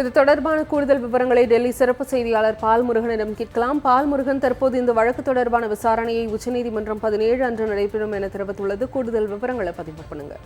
இது தொடர்பான கூடுதல் விவரங்களை டெல்லி சிறப்பு செய்தியாளர் பால்முருகனிடம் கேட்கலாம். பால்முருகன் தற்போது இந்த வழக்கு தொடர்பான விசாரணையை உச்சநீதிமன்றம் பதினேழு அன்று நடைபெறும் என தெரிவித்துள்ளது. கூடுதல் விவரங்களை பதிவு பண்ணுங்க.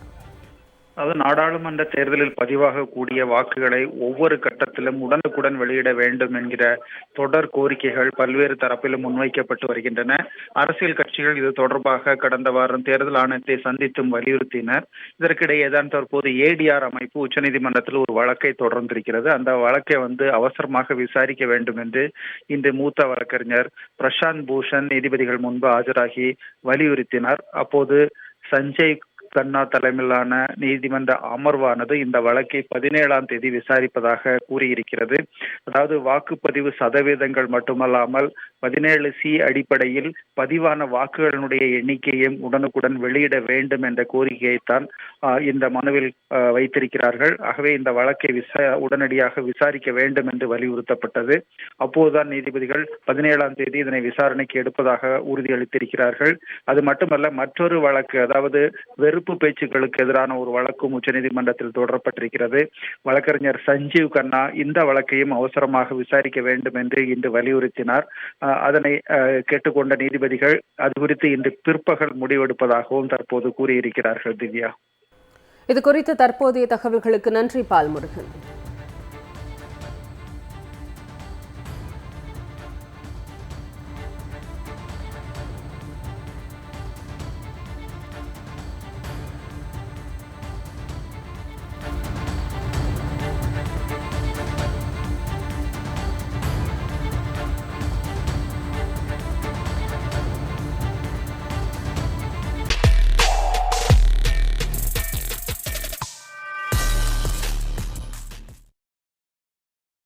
அதாவது நாடாளுமன்ற தேர்தலில் பதிவாகக்கூடிய வாக்குகளை ஒவ்வொரு கட்டத்திலும் உடனுக்குடன் வெளியிட வேண்டும் என்கிற தொடர் கோரிக்கைகள் பல்வேறு தரப்பிலும் முன்வைக்கப்பட்டு வருகின்றன. அரசியல் கட்சிகள் இது தொடர்பாக கடந்த வாரம் தேர்தல் ஆணையத்தை சந்தித்தும் வலியுறுத்தினர். இதற்கிடையே தான் தற்போது ஏடிஆர் அமைப்பு உச்சநீதிமன்றத்தில் ஒரு வழக்கை தொடர்ந்திருக்கிறது. அந்த வழக்கை வந்து அவசரமாக விசாரிக்க வேண்டும் என்று இன்று மூத்த வழக்கறிஞர் பிரசாந்த் பூஷன் நீதிபதிகள் முன்பு ஆஜராகி வலியுறுத்தினார். அப்போது சஞ்சய் கன்னா தலைமையிலான நீதிமன்ற அமர்வானது இந்த வழக்கை பதினேழாம் தேதி விசாரிப்பதாக கூறியிருக்கிறது. அதாவது வாக்குப்பதிவு சதவீதங்கள் மட்டுமல்லாமல் பதினேழு சி அடிப்படையில் பதிவான வாக்குகளினுடைய எண்ணிக்கையும் உடனுக்குடன் வெளியிட வேண்டும் என்ற கோரிக்கையைத்தான் இந்த மனுவில் வைத்திருக்கிறார்கள். ஆகவே இந்த வழக்கை விசா உடனடியாக விசாரிக்க வேண்டும் என்று வலியுறுத்தப்பட்டது. அப்போதுதான் நீதிபதிகள் பதினேழாம் தேதி இதனை விசாரணைக்கு எடுப்பதாக உறுதியளித்திருக்கிறார்கள். அது மட்டுமல்ல மற்றொரு வழக்கு அதாவது வெறுப்பு பேச்சுக்களுக்கு எதிரான ஒரு வழக்கும் உச்சநீதிமன்றத்தில் தொடரப்பட்டிருக்கிறது. வழக்கறிஞர் சஞ்சீவ் கண்ணா இந்த வழக்கையும் அவசரமாக விசாரிக்க வேண்டும் என்று இன்று வலியுறுத்தினார். அதனை கேட்டுக்கொண்ட நீதிபதிகள் அது குறித்து இன்று பிற்பகல் முடிவெடுப்பதாகவும் தற்போது கூறியிருக்கிறார்கள் திவ்யா. இது குறித்த தற்போதைய தகவல்களுக்கு நன்றி பால்முருகன்